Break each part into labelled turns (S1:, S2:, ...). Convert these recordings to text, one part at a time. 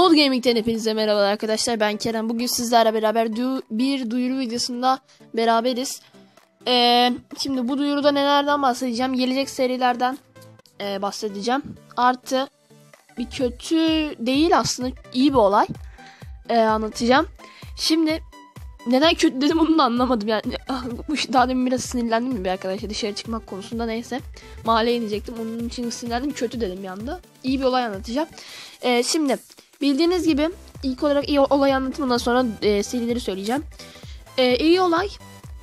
S1: Gold Gaming'ten hepinize merhabalar arkadaşlar. Ben Kerem. Bugün sizlerle beraber du- bir duyuru videosunda beraberiz. Ee, şimdi bu duyuruda nelerden bahsedeceğim? Gelecek serilerden e, bahsedeceğim. Artı bir kötü değil aslında iyi bir olay e, anlatacağım. Şimdi neden kötü dedim onu da anlamadım yani. Ah, Daha demin biraz sinirlendim bir arkadaşa dışarı çıkmak konusunda neyse. Mahalleye inecektim onun için sinirlendim kötü dedim bir anda. İyi bir olay anlatacağım. Ee, şimdi bildiğiniz gibi ilk olarak iyi olay anlatımından sonra e, serileri söyleyeceğim. Ee, iyi olay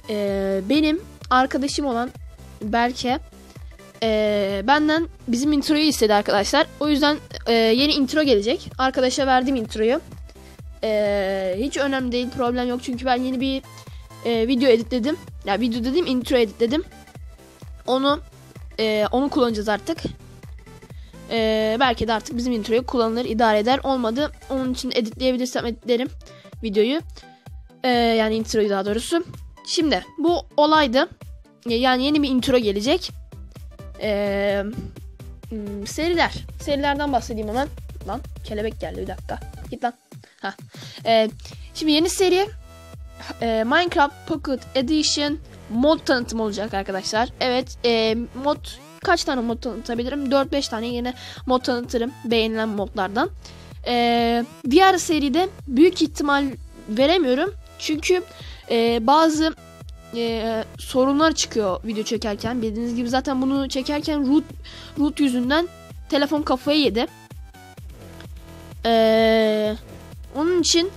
S1: e, benim arkadaşım olan Berke e, benden bizim introyu istedi arkadaşlar. O yüzden e, yeni intro gelecek. Arkadaşa verdim introyu. E, hiç önemli değil problem yok çünkü ben yeni bir e, video editledim. Ya yani video dediğim intro editledim. Onu e, onu kullanacağız artık. Ee, belki de artık bizim introyu kullanılır, idare eder. Olmadı. Onun için editleyebilirsem editlerim videoyu. Ee, yani introyu daha doğrusu. Şimdi bu olaydı. Yani yeni bir intro gelecek. Ee, hmm, seriler. Serilerden bahsedeyim hemen. Lan kelebek geldi bir dakika. Git lan. Ha. Ee, şimdi yeni seri e, Minecraft Pocket Edition mod tanıtım olacak arkadaşlar. Evet e, mod kaç tane mod tanıtabilirim? 4-5 tane yine mod tanıtırım beğenilen modlardan. Ee, diğer seride büyük ihtimal veremiyorum. Çünkü e, bazı e, sorunlar çıkıyor video çekerken. Bildiğiniz gibi zaten bunu çekerken root, root yüzünden telefon kafayı yedi. Ee, onun için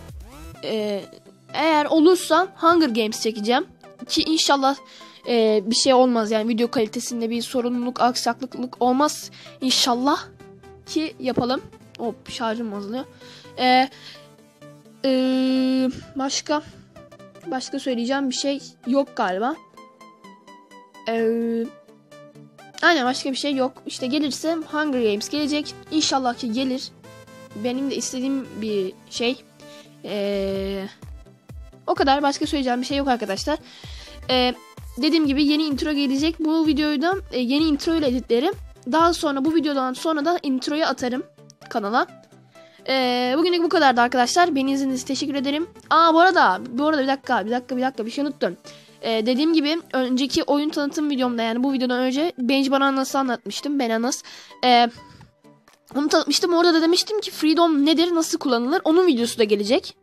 S1: e, eğer olursa Hunger Games çekeceğim. Ki inşallah e, bir şey olmaz yani video kalitesinde bir sorumluluk aksaklık olmaz inşallah ki yapalım. Hop şarjım azalıyor. E, e, başka başka söyleyeceğim bir şey yok galiba. E, aynen başka bir şey yok. İşte gelirse Hunger Games gelecek. İnşallah ki gelir. Benim de istediğim bir şey. Eee o kadar başka söyleyeceğim bir şey yok arkadaşlar. Ee, dediğim gibi yeni intro gelecek. Bu videoyu da e, yeni intro ile editlerim. Daha sonra bu videodan sonra da introyu atarım kanala. Ee, bugünlük bu kadardı arkadaşlar. Beni izlediğiniz teşekkür ederim. Aa bu arada bu arada bir dakika bir dakika bir dakika bir şey unuttum. Ee, dediğim gibi önceki oyun tanıtım videomda yani bu videodan önce Benji Bananas'ı anlatmıştım. Bananas. Ee, onu tanıtmıştım. Orada da demiştim ki Freedom nedir, nasıl kullanılır? Onun videosu da gelecek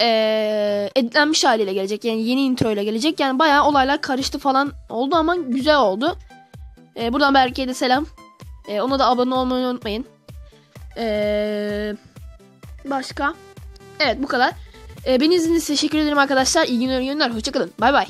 S1: e, editlenmiş haliyle gelecek. Yani yeni intro ile gelecek. Yani bayağı olaylar karıştı falan oldu ama güzel oldu. E, buradan Berke'ye de selam. E, ona da abone olmayı unutmayın. E, başka? Evet bu kadar. E, beni izlediğiniz için teşekkür ederim arkadaşlar. İyi günler, iyi günler. Hoşçakalın. Bay bay.